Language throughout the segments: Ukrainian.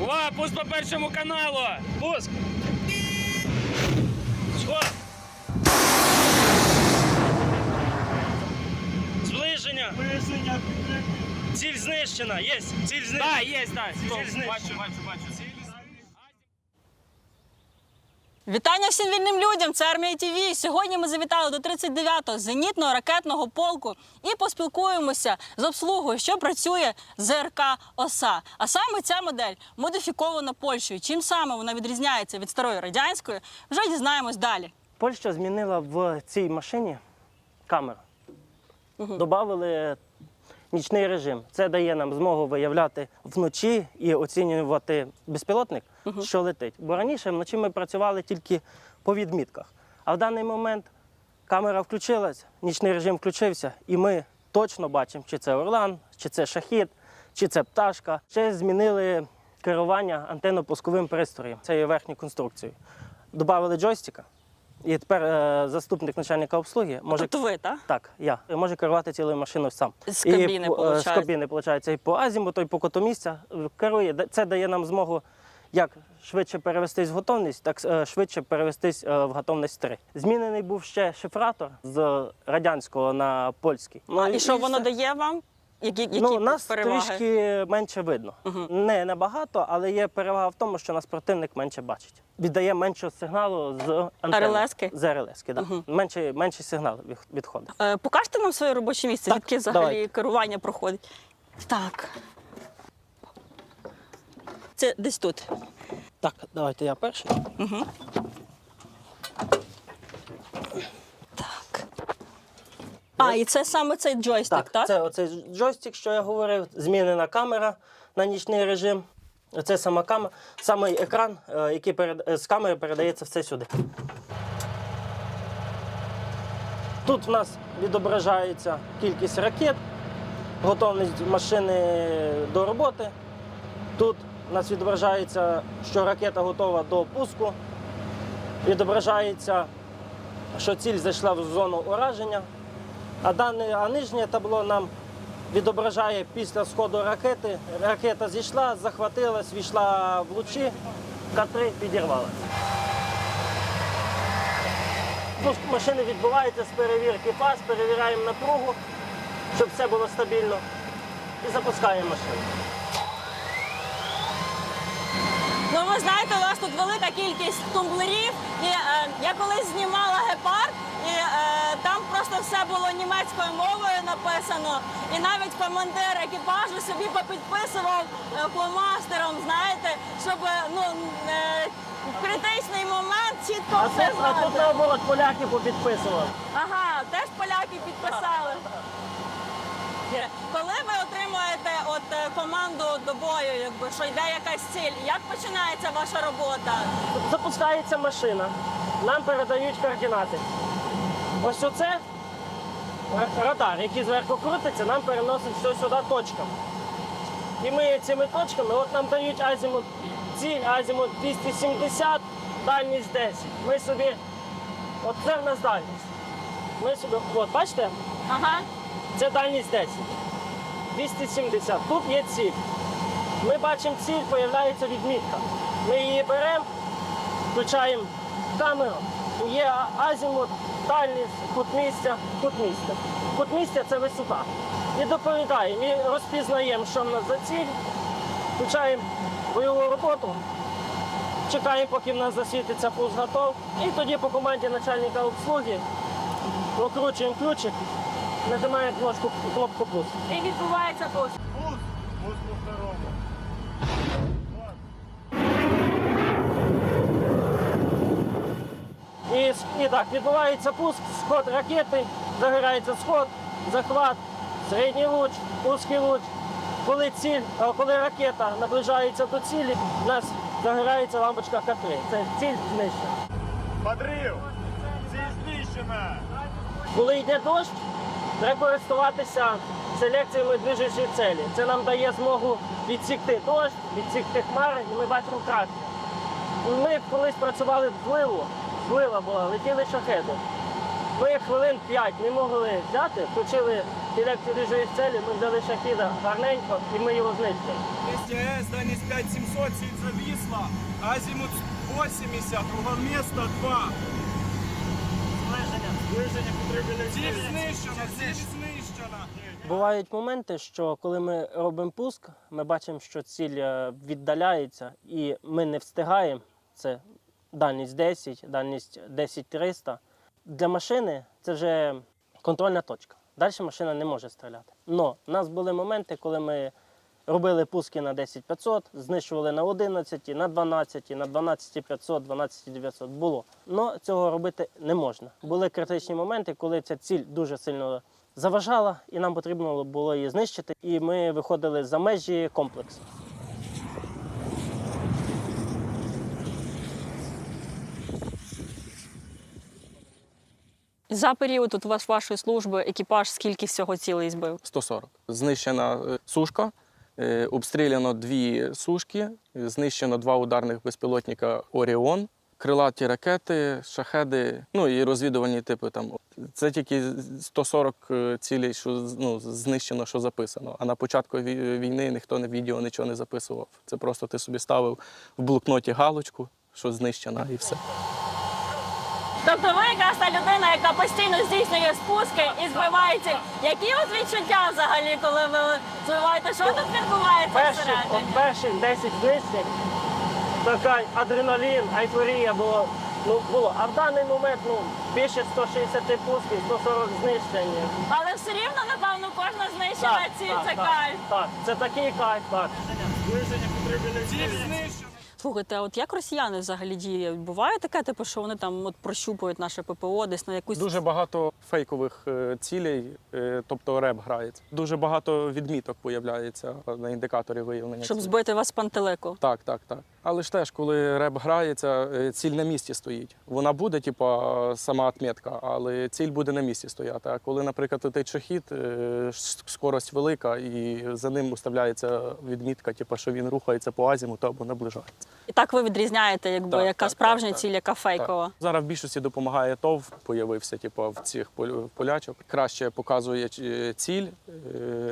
Увага, пусть по першому каналу! Пуск! О! Зближення! Ціль знищена! Є! Ціль знищена! Так, є, так! Бачу, бачу, бачу. Вітання всім вільним людям! Це армія ТВ. Сьогодні ми завітали до 39-го зенітного ракетного полку і поспілкуємося з обслугою, що працює ЗРК ОСА. А саме ця модель модифікована Польщею. Чим саме вона відрізняється від старої радянської, вже дізнаємось далі. Польща змінила в цій машині камеру. Добавили нічний режим. Це дає нам змогу виявляти вночі і оцінювати безпілотник, що летить. Бо раніше вночі ми працювали тільки по відмітках. А в даний момент камера включилась, нічний режим включився, і ми точно бачимо, чи це Орлан, чи це шахід, чи це пташка. Ще змінили керування антенно-пусковим пристроєм цією верхньою конструкцією. Добавили джойстика. І тепер е, заступник начальника обслуги може Тобто ви, так? так, я може керувати цілою машиною сам. З І кабіни, по- е, з получається. кабіни, виходить, і по азімуту, і по котомісця е, керує. Це дає нам змогу як швидше перевестись в готовність, так е, швидше перевестись е, в готовність 3. Змінений був ще шифратор з радянського на польський. Ну, А, і що воно все. дає вам? Які, які Ну, нас переваги? трішки менше видно. Не набагато, але є перевага в тому, що нас противник менше бачить. Віддає менше сигналу з антени. RLS-ки? З РЛС-ки, да. Менший, менший сигнал від- відходить. Е, Покажете нам своє робоче місце, Так, звідки взагалі давайте. керування проходить. Так. Це десь тут. Так, давайте я перший. Так. А, і це саме цей джойстик, так? Так, це оцей джойстик, що я говорив, змінена камера на нічний режим. Це сама камера, самий екран, е, який перед, е, з камери передається все сюди. Тут в нас відображається кількість ракет, готовність машини до роботи. Тут у нас відображається, що ракета готова до пуску. Відображається, що ціль зайшла в зону ураження. А дане а нижнє табло нам відображає після сходу ракети. Ракета зійшла, захватилась, війшла в лучі, К3 підірвалася. Пуск машини відбувається з перевірки фаз, перевіряємо напругу, щоб все було стабільно. І запускаємо машину. Ну, ви знаєте, у вас тут велика кількість тумблерів. І е, я колись знімала просто все було німецькою мовою написано. І навіть командир екіпажу собі попідписував е, фломастером, знаєте, щоб е, ну, е, в критичний момент чітко А все тут, а тут наоборот поляки попідписували. Ага, теж поляки підписали. Коли ви отримуєте от команду до бою, якби що йде якась ціль, як починається ваша робота? Запускається машина, нам передають координати. Ось оце ра- радар, який зверху крутиться, нам переносить все сюди точками. І ми цими точками, от нам дають азімут, ціль азімут 270, дальність 10. Ми собі, от це в нас дальність. Ми собі, от бачите, Ага. це дальність 10. 270. Тут є ціль. Ми бачимо ціль, з'являється відмітка. Ми її беремо, включаємо камеру. Є азімут, дальність, кут місця, кут місця. Кут місця це висота. І доповідаємо, і розпізнаємо, що в нас за ціль. Включаємо бойову роботу, чекаємо, поки в нас засвітиться пуск готов. І тоді по команді начальника обслуги прокручуємо ключик, нажимаємо кнопку, кнопку пуск. І відбувається пуск. Пуск. Пуск по второму. І, і так, відбувається пуск, сход ракети, загорається сход, захват, середній луч, узкий луч. Коли, ціль, коли ракета наближається до цілі, в нас загорається лампочка К3. Це ціль знищена. Подрив. Ціль знищена. Коли йде дощ, треба користуватися селекціями движущої цілі. Це нам дає змогу відсікти дощ, відсікти хмари, і ми бачимо краще. Ми колись працювали в зливу, злива була, летіли шахеди. Ми хвилин 5 не могли взяти, включили чужої цілі, ми взяли шахіда гарненько і ми його знищили. СТС, дальность 5700, цель зависла, азимут 80, кругом место 2. Зниження потрібно Ціль знищена, ціль знищена. Бувають моменти, що коли ми робимо пуск, ми бачимо, що ціль е, віддаляється і ми не встигаємо. Це дальність 10, дальність 10-300. Для машини це вже контрольна точка. Далі машина не може стріляти. Но у нас були моменти, коли ми робили пуски на 10-500, знищували на 11, на 12, на 12-500, 12-900. Було. Но цього робити не можна. Були критичні моменти, коли ця ціль дуже сильно заважала, і нам потрібно було її знищити. І ми виходили за межі комплексу. За період от ваш- вашої служби екіпаж скільки всього цілей збив? 140. Знищена е, сушка, е, обстріляно дві сушки, е, знищено два ударних безпілотника Оріон, крилаті ракети, шахеди, ну і розвідувальні типи там. Це тільки 140 е, цілей, що ну, знищено, що записано. А на початку вій- війни ніхто не відео нічого не записував. Це просто ти собі ставив в блокноті галочку, що знищена, і все. Тобто ви якраз та людина, яка постійно здійснює спуски і збиває ціль. Які от відчуття взагалі, коли ви збиваєте? Що тут відбувається Перші, всередині? от перших 10 знищень, така адреналін, айфорія було. Ну, було. А в даний момент ну, більше 160 пусків, 140 знищень. Але все рівно, напевно, кожна знищена ціль це кайф. так, це такий кайф, так. Зниження потрібно знищена. Слухайте, а от як росіяни взагалі діють? Буває таке, типу, що вони там от прощупують наше ППО десь на якусь Дуже багато фейкових е, цілей, е, тобто реп грається. Дуже багато відміток появляється на індикаторі виявлення. щоб цілей. збити вас з пантелику. Так, так, так. Але ж теж, коли реп грається, е, ціль на місці стоїть. Вона буде, типа, сама отметка, але ціль буде на місці стояти. А коли, наприклад, летить шахід, е, скорость велика, і за ним виставляється відмітка, типа, що він рухається по азімуту або наближається. І так ви відрізняєте, якби Так, яка так, справжня так, так. ціль, яка фейкова. Так. Зараз в більшості допомагає ТОВ, появився типу, в цих полячок. Краще показує е, ціль,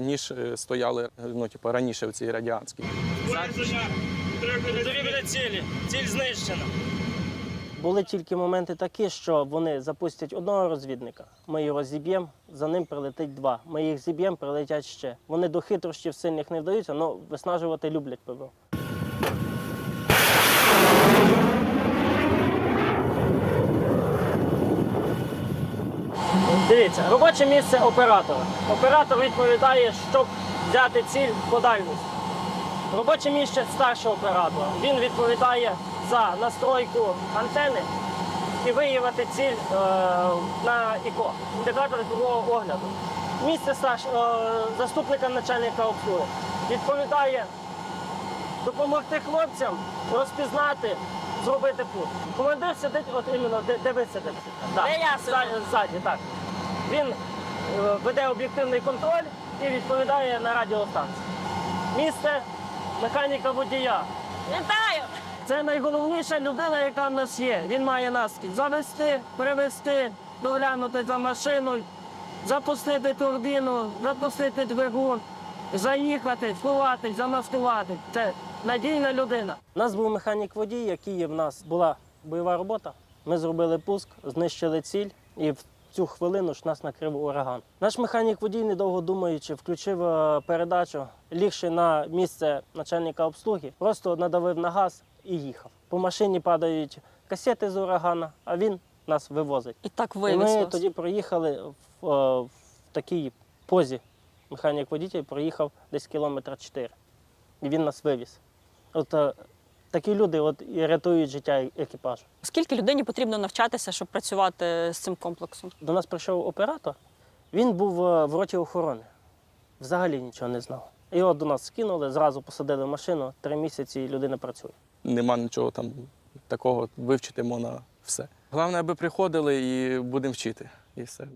ніж стояли ну, типу, раніше в цій радянській. Потрібно Потрібні цілі. Ціль знищена. Були тільки моменти такі, що вони запустять одного розвідника, ми його зіб'ємо, за ним прилетить два. Ми їх зіб'ємо, прилетять ще. Вони до хитрощів сильних не вдаються, але виснажувати люблять ПВО. Дивіться, робоче місце оператора. Оператор відповідає, щоб взяти ціль по дальності. Робоче місце старшого оператора. Він відповідає за настройку антени і виявити ціль е, на ІКО, індикатор кругового огляду. Місце старш, е, заступника начальника обслуги відповідає допомогти хлопцям розпізнати, зробити путь. Командир сидить от іменно де, ви сидите. Ззаді- Ззаді, так. Він е, веде об'єктивний контроль і відповідає на радіостанції. Місце механіка водія. Вітаю! Це найголовніша людина, яка в нас є. Він має нас завести, привезти, доглянути за машиною, запустити турбіну, запустити двигун, заїхати, сховати, замаскувати. Це надійна людина. У нас був механік водій, який в нас була бойова робота. Ми зробили пуск, знищили ціль і в цю хвилину ж нас накрив ураган. Наш механік водій, недовго думаючи, включив е, передачу, лігши на місце начальника обслуги, просто надавив на газ і їхав. По машині падають касети з урагана, а він нас вивозить. І так І вивіз ми вас. тоді проїхали в, е, в такій позі. Механік водій проїхав десь кілометра 4. І він нас вивіз. От е, такі люди от, і рятують життя екіпажу. Скільки людині потрібно навчатися, щоб працювати з цим комплексом? До нас прийшов оператор, він був е, в роті охорони. Взагалі нічого не знав. Його до нас скинули, зразу посадили в машину, три місяці і людина працює. Нема нічого там такого, вивчити можна все. Головне, аби приходили і будемо вчити. І все.